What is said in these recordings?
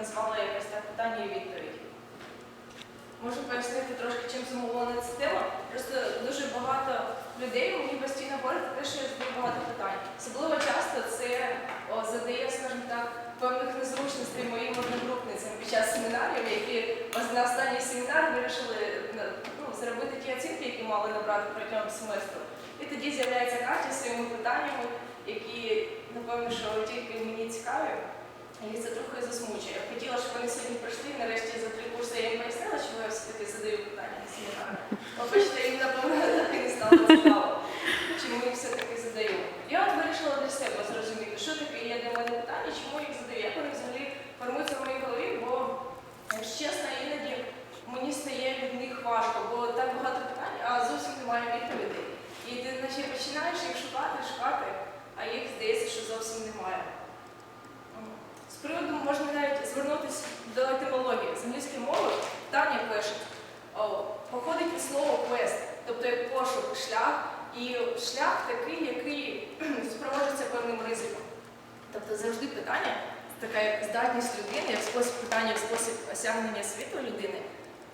назвала якось так питання і відповідь. Можу пояснити трошки, чим зумовлена ця тема. Просто дуже багато людей мені постійно говорять про те, що я задаю багато питань. Особливо часто це о, задає, скажімо так, певних незручностей моїм одногрупницям під час семінарів, які на останній семінар вирішили ну, зробити ті оцінки, які мали набрати протягом семестру. І тоді з'являється Катя своїми питаннями, які, напевно, що тільки мені цікаві. І це трохи засмучує. Я хотіла, щоб вони сьогодні прийшли, нарешті за три курси я їм пояснила, чому я все-таки задаю питання на. Побачите, їм, напевно, так і не стало цікаво, чому їх все-таки задаю. Я от вирішила для себе зрозуміти, що таке є для мене питання, чому я їх задаю, як вони взагалі формуються в моїй голові, бо, чесно, іноді мені стає від них важко, бо так багато питань, а зовсім немає відповідей. І ти наче починаєш їх шукати, шукати, а їх здається, що зовсім немає. Приводу можна навіть звернутися до етимології. З англійської мови питання пише, походить від слова quest, тобто як пошук, шлях, і шлях такий, який супроводжується певним ризиком. Тобто завжди питання, така як здатність людини, як спосіб питання, як спосіб осягнення світу людини,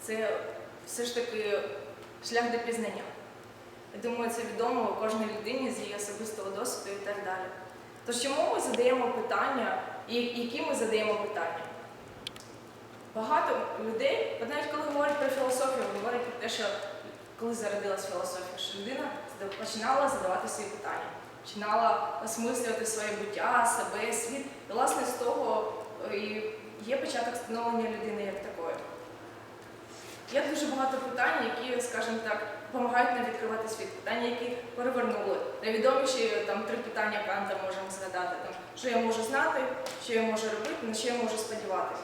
це все ж таки шлях до пізнання. Я думаю, це відомо кожній людині з її особистого досвіду і так далі. Тож чому ми задаємо питання, і які ми задаємо питання? Багато людей, навіть коли говорять про філософію, говорять про те, що коли зародилась філософія, що людина починала задавати свої питання, починала осмислювати своє буття, себе, світ. І власне з того е, і є початок становлення людини як такої. Є дуже багато питань, які, скажімо так, допомагають нам відкривати світ. Питання, які перевернули. Найвідоміші там три питання Канта можемо згадати. Там, що я можу знати, що я можу робити, на що я можу сподіватися.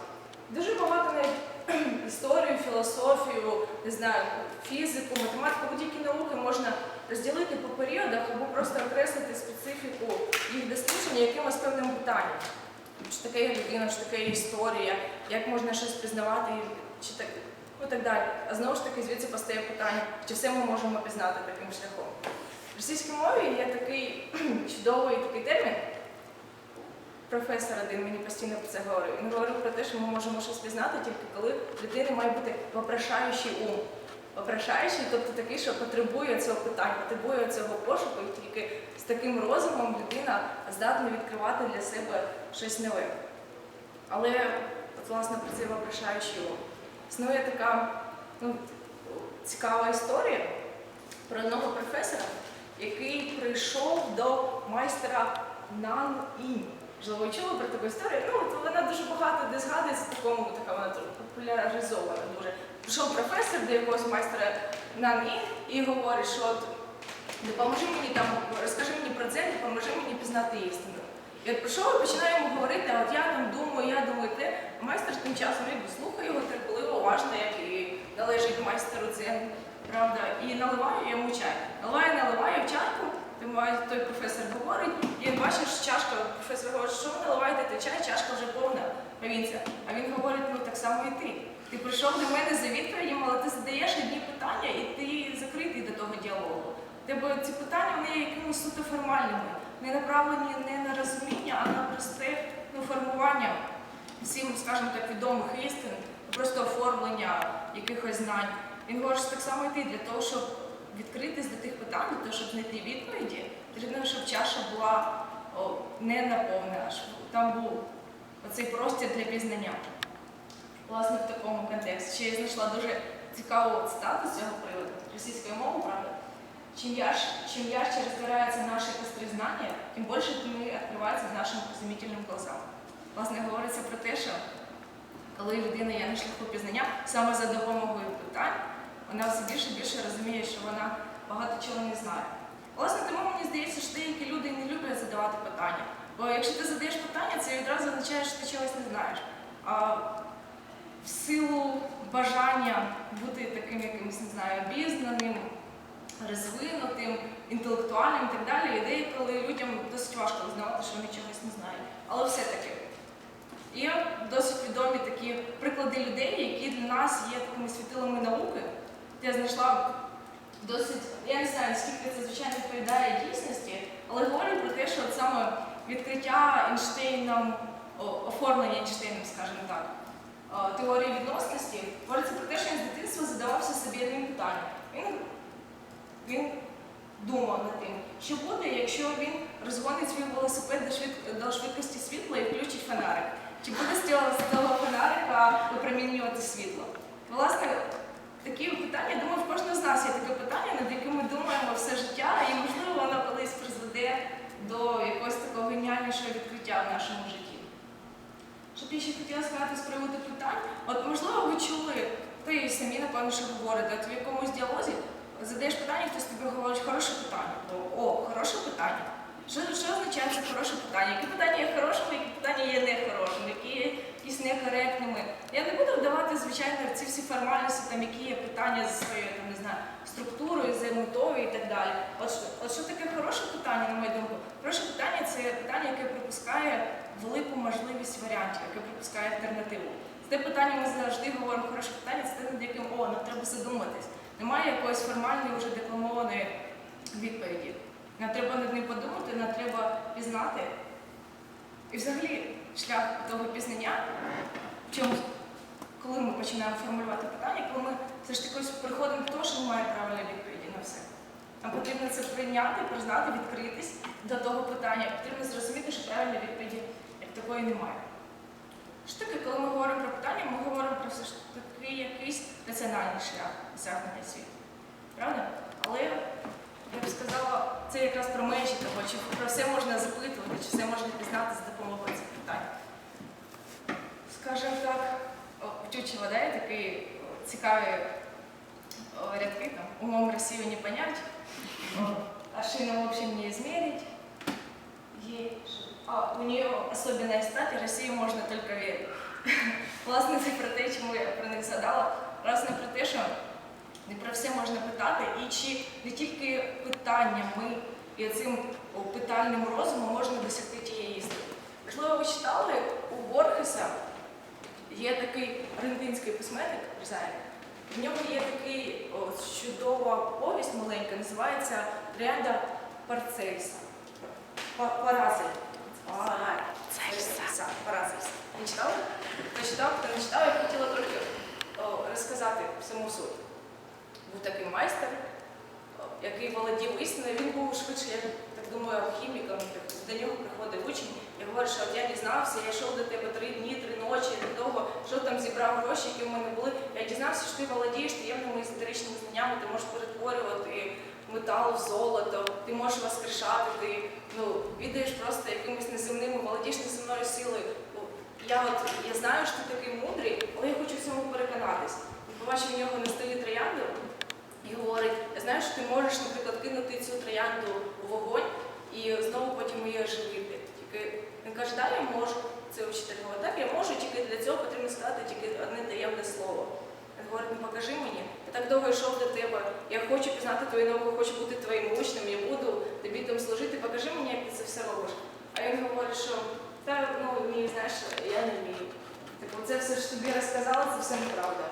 Дуже багато навіть історію, філософію, не знаю, фізику, математику, будь-які науки можна розділити по періодах або просто окреслити специфіку їх дослідження якимось певним питанням. Що таке людина, що таке історія, як можна щось пізнавати, чи так, ну так далі. А знову ж таки, звідси постає питання, чи все ми можемо пізнати таким шляхом. В російській мові є такий чудовий такий термін. Професор один мені постійно про це говорив. Він говорив про те, що ми можемо щось пізнати тільки коли в людини має бути вопрошаючий ум. Вопрошаючий, тобто такий, що потребує цього питання, потребує цього пошуку, і тільки з таким розумом людина здатна відкривати для себе щось нове. Але от, власне про цей вопрошаючий ум. Існує така ну, цікава історія про одного професора, який прийшов до майстра Нан Інь. Можливо, ви чули про таку історію? Ну, от вона дуже багато де згадується, такому така вона популяризована дуже. Прийшов професор до якогось майстра Нан Інь і говорить, що от, допоможи мені там, розкажи мені про це, допоможи мені пізнати істину. І от прийшов і починає йому говорити, от я там думаю, я думаю те, а майстер тим часом якби слухає його терпеливо, уважно, як і належить майстеру це, правда, і наливає йому чай. Наливає, наливає в чашку, тим той професор говорить, і він бачиш, чашка, професор говорить, що ви наливаєте той чай, чашка вже повна. Він. А він говорить, ну так само і ти. Ти прийшов до мене за відповідями, але ти задаєш одні питання, і ти закритий до того діалогу. Тебе ці питання вони є якимись суто формальними, не направлені не на розуміння, а на просте ну, формування всім, скажімо так, відомих істин, просто оформлення якихось знань. Він говорить, що так само і ти для того, щоб відкритись до тих питань, для того, щоб знайти відповіді, потрібно, щоб чаша була о, не наповнена, щоб там був оцей простір для пізнання. Власне, в такому контексті. Ще я знайшла дуже цікаву цитату з цього приводу російською мовою, правда. Чем ярче, чем ярче разбираются наши острые знания, тем больше тьмы открывается нашим изумительным глазам. Власне, говориться про те, що коли людина є на шляху пізнання, саме за допомогою питань, вона все більше і більше розуміє, що вона багато чого не знає. Власне, тому мені здається, що деякі люди не люблять задавати питання. Бо якщо ти задаєш питання, це відразу означає, що ти чогось не знаєш. А в силу бажання бути таким якимось, не знаю, обізнаним, розвинутим, інтелектуальним і так далі, ідеї, коли людям досить важко визнавати, що вони чогось не знають. Але все-таки є досить відомі такі приклади людей, які для нас є такими світилами науки. Я знайшла досить, я не знаю, наскільки це звичайно відповідає дійсності, але говорять про те, що от саме відкриття Ейнштейном оформлення Ейнштейном, скажімо так, теорії відносності, говориться про те, що він з дитинства задавався собі одним питанням. Він, він думав над тим, що буде, якщо він розгонить свій велосипед до швидкості світла і включить фонарик. Чи буде з цього, фонарика випромінювати світло? Власне, такі питання, думаю, в кожного з нас є таке питання, над яким ми думаємо все життя, і можливо воно колись призведе до якогось такого геніальнішого відкриття в нашому житті. Що б я ще хотіла сказати з приводу питань, от можливо ви чули, й самі, напевно, що говорите, от в якомусь діалозі задаєш питання, хтось тобі говорить хороше питання. О, хороше питання. Що, що означає це хороше питання? Які питання є хорошими, які питання є нехорошими, які є якісь некоректними. Я не буду вдавати, звичайно, формальності, там, які є питання з своєю там, не знаю, структурою, з метою і так далі. От, от що таке хороше питання, на мою думку? Хороше питання це питання, яке припускає велику можливість варіантів, яке припускає альтернативу. З питання ми завжди говоримо хороше питання, це те, над яким о, нам треба задуматись. Немає якоїсь формальної вже декламованої відповіді. Нам треба над ним подумати, нам треба пізнати. І взагалі шлях того пізнання, в чому, коли ми починаємо формулювати питання, коли ми все ж таки приходимо до того, що немає правильної відповіді на все. Нам потрібно це прийняти, признати, відкритись до того питання. Потрібно зрозуміти, що правильної відповіді як такої немає. Що таке, коли ми говоримо про питання, ми говоримо про все ж таки якийсь раціональний шлях досягнення світу. Правда? Але я б сказала, це якраз про межі того, чи про все можна запитувати, чи все можна пізнати за допомогою цих питань. Скажімо так, о, Тютчева, да, є такі о, цікаві рядки, там, умом Россию не понять, а шину, в общем, не измерить. Ей А у нее особенная стать, и Росії можна тільки вірити. Власне, це про те, чому я про них згадала. Власне, про те, що не про все можна питати, і чи не тільки питаннями і цим питальним розумом можна досягти тієї істини. Можливо, ви читали у Борхеса є такий аргентинський письменник Рзаєв. В нього є такий о, чудова повість маленька, називається Ряда Парцельса. Паразель. Парацельса. Парацельса. Не читали? Хто читав, хто не читав, я хотіла трохи о, розказати саму суть. Був такий майстер, який володів істиною. Він був швидше, я так думаю, алхіміком. До нього приходив учень і говорить, що от я дізнався, я йшов до тебе три дні, три ночі, до того, що там зібрав гроші, які в мене були. Я дізнався, що ти володієш таємними езотеричними знаннями, ти можеш перетворювати метал в золото, ти можеш воскрешати, ти ну, відаєш просто якимись неземними, володієш неземною силою. Я от я знаю, що ти такий мудрий, але я хочу в цьому переконатись. Побачив в нього на столі троянду і говорить: я знаю, що ти можеш, наприклад, кинути цю троянду у вогонь і знову потім її оживити. Тільки він каже, да, я можу. Це говорить, так, я можу, тільки для цього потрібно сказати тільки одне таємне слово. Він говорить, ну покажи мені. Я так довго йшов до тебе. Я хочу пізнати твою науку, хочу бути твоїм учнем, я буду тобі там служити. Покажи мені, як ти це все робиш. А він говорить, що та ну ні, знаєш, я не вмію. Типу, це все ж тобі розказала, це все неправда.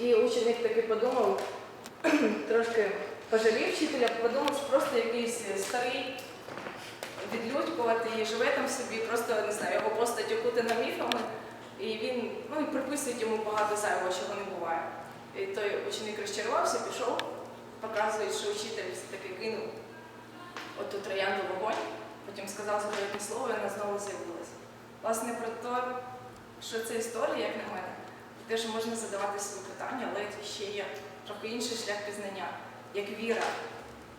І ученик таки подумав, трошки пожалів вчителя, подумав, що просто якийсь старий відлюдькувати і живе там собі, просто не знаю, його постать окутана міфами, і він ну приписують йому багато зайвого, чого не буває. І той ученик розчарувався, пішов, показує, що вчитель все-таки кинув оту троянду вогонь, потім сказав заповітне слово, і вона знову з'явилася. Власне, про те, що це історія, як на мене, те, що можна задавати свої питання, але ще є трохи інший шлях пізнання, як віра.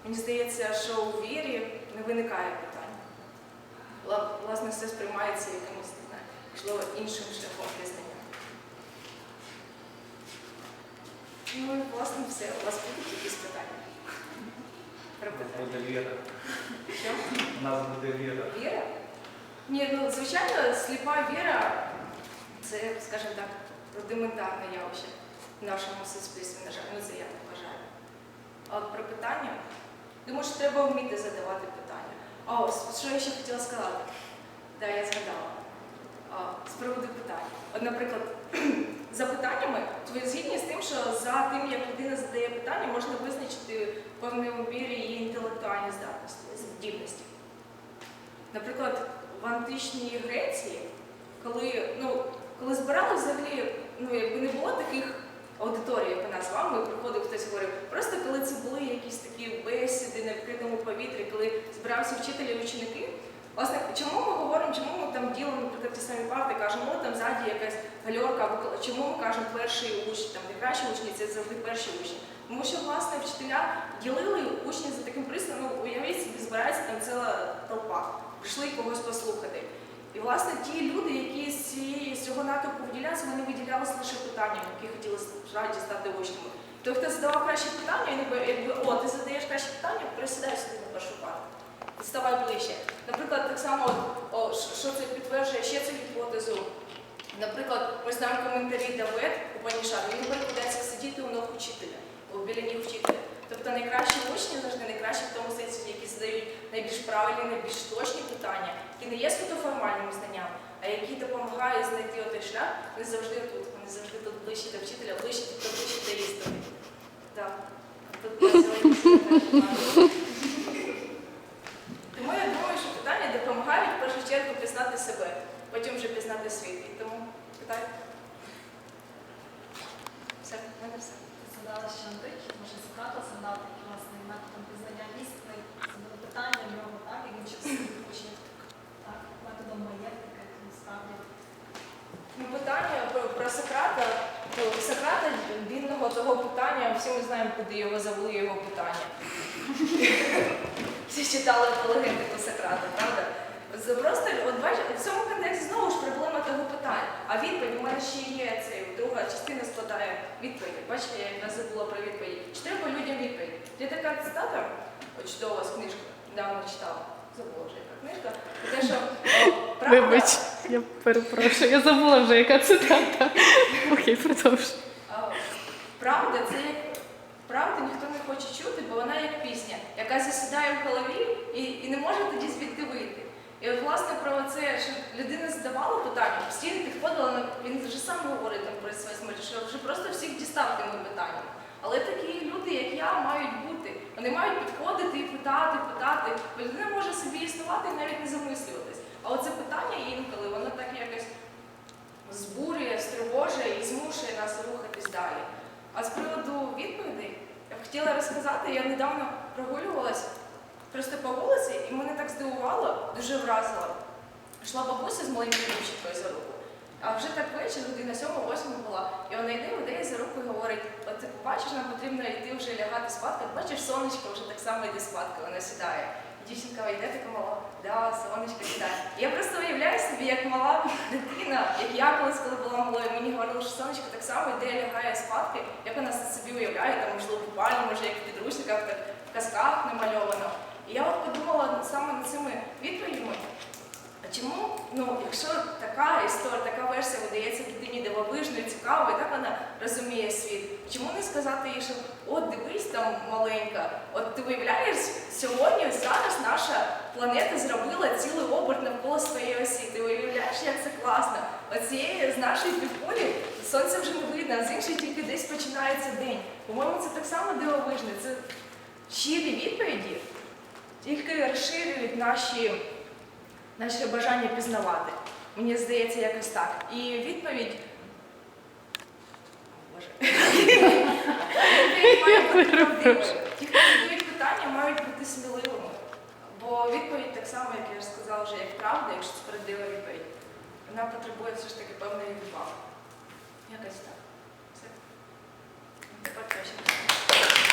Мені здається, що у вірі не виникає Власне, все сприймається якимось, не знаю, можливо, іншим шляхом пізнання. Ну і власне все. У вас будуть якісь питання? Буде віра. Що? У нас буде віра. Віра? Ні, ну звичайно, сліпа віра це, скажімо так, рудиментарне явище в нашому суспільстві, на жаль, ну це я так вважаю. А от про питання, думаю, що треба вміти задавати питання. А що я ще хотіла сказати? Да, я згадала. А, з приводу питань. От, наприклад, за питаннями, то згідні з тим, що за тим, як людина задає питання, можна визначити в певній мірі її інтелектуальні здатності, здібності. Наприклад, в античній Греції, коли, ну, коли збирали взагалі, ну якби не було таких аудиторій, як у нас з вами, приходив хтось говорив. Просто коли це були якісь такі бесіди на відкритому повітрі, коли збирався вчителі і ученики. Власне, чому ми говоримо, чому ми там ділимо, наприклад, ті самі парти, кажемо, о, там ззаді якась гальорка, або чому ми кажемо перший учень, там найкращі учні це завжди перші учні. Тому що власне вчителя ділили учнів за таким пристроєм, ну уявіть собі, збирається там ціла толпа, прийшли когось послухати. І власне ті люди, які з цього натовпу виділялися, вони виділялися лише питаннями, які хотіли справді стати учнями. Той, хто задавав кращі питання, він якби, о, ти задаєш кращі питання, пересідай сюди на першу парту. Ставай ближче. Наприклад, так само, о, що це підтверджує ще цю гіпотезу. Наприклад, ми знаємо коментарі Давид у Панішаду, він перекладається сидіти у ног учителя, біля ніг вчителя. Тобто найкращі учні завжди найкращі в тому сенсі, які задають найбільш правильні, найбільш точні питання, які не є суто формальними знаннями, а які допомагають знайти той шлях, вони завжди тут, вони завжди тут ближче до вчителя, ближче до ближче до істини. Так. Тут я сьогодні все тому я думаю, що питання допомагають в першу чергу пізнати себе, потім вже пізнати світ. І тому питання. Все, в мене все. Згадала, що Антич, може Сократа згадав такий власний методом пізнання істини, це було питання в нього, так, як він вчив своїх учнів. Так, методом маєтника, як насправді. Ну, питання про, про Сократа. Ну, Сократа бідного того питання, всі ми знаємо, куди його завели його питання. Всі читали апологетику Сократа, правда? Просто, от бачите, в цьому контексті знову ж проблема того питання. А відповідь у мене ще є цей друга частина складає відповідь. Бачите, я якраз забула про відповідь. Чи треба людям відповідь? Є така цитата, чудова з книжки, недавно читала. Яка книжка. Те, що о, правда, Вибач, я перепрошую, я забула вже, яка цитата. Окей, продовжуй. А, Правда, це як правду ніхто не хоче чути, бо вона як пісня, яка засідає в голові і, і не може тоді звідти вийти. І от власне про це, що людина задавала питання, постійно підходила на він вже сам говорить там про своє смерть, що вже просто всіх дістав тими питаннями. Але такі люди, як я, мають бути. Вони мають підходити і питати, питати. Бо людина може собі і навіть не замислюватись. А оце питання інколи, воно так якось збурює, стривожує і змушує нас рухатись далі. А з приводу відповідей, я б хотіла розказати, я недавно прогулювалась просто по вулиці, і мене так здивувало, дуже вразило. Йшла бабуся з маленькою дівчинкою за руку. А вже так вечір, година сьома, восьма була, і вона йде, веде за руку і говорить: от ти бачиш, нам потрібно йти вже лягати спадки. Бачиш, сонечко вже так само йде спадки, вона сідає. Дівчинка йде така мала, да, сонечко сідає. І я просто уявляю собі, як мала дитина, як я колись, коли була малою, мені говорили, що сонечко так само йде, лягає спадки, як вона собі уявляє, там можливо буквально, може як в підручниках, так в казках намальовано. І я от подумала саме над цими відповідями. А чому, ну, якщо така історія, така версія видається дитині дивовижною, цікавою, так вона розуміє світ, чому не сказати їй, що от дивись там маленька, от ти виявляєш, сьогодні, зараз наша планета зробила цілий оберт навколо своєї осі. Ти уявляєш, як це класно. Оцієї з нашої півкулі сонце вже не видно, а з іншої тільки десь починається день. По-моєму, це так само дивовижно. Це щирі відповіді, тільки розширюють наші наше бажання пізнавати. Мені здається, якось так. І відповідь. Боже. Ті, питання мають бути сміливими. Бо відповідь так само, як я вже сказала, вже як правда, якщо це правдива відповідь. Вона потребує все ж таки певної відбави. Якось так. Все. Тепер точно.